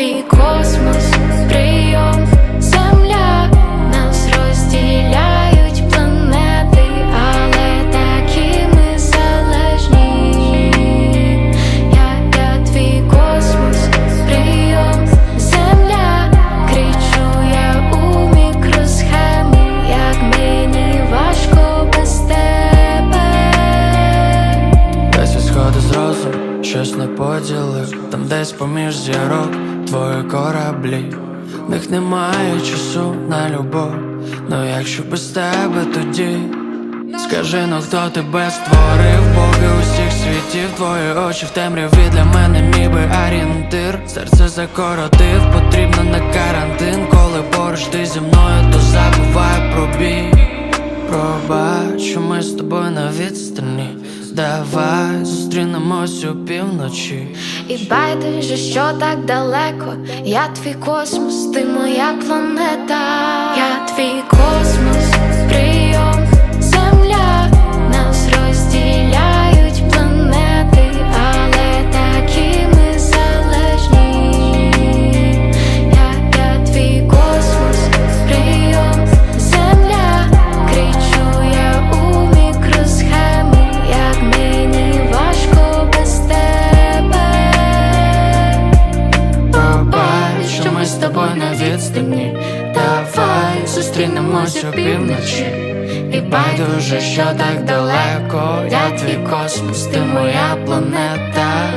Твій космос, прийом, земля, нас розділяють планети, але такі ми залежні. Я, я твій космос, прийом, земля, кричу я у мікросхемі, як мені важко без тебе. Десь сходи з щось не поділив, там десь поміж зірок твої кораблі. В них немає часу на любов. Ну якщо без тебе тоді. Скажи, ну хто тебе створив, боги усіх світів, твої очі в темряві для мене мій би орієнтир Серце закоротив, потрібно на карантин, коли поруч ти зі мною, то забувай про бій Пробач, ми з тобою на відстані Давай зустрінемось у півночі І байдуже, що так далеко. Я твій космос, ти моя планета. Я твій тобою на відстані. Давай зустрінемось у півночі. І байдуже, що так далеко. Я твій космос, ти моя планета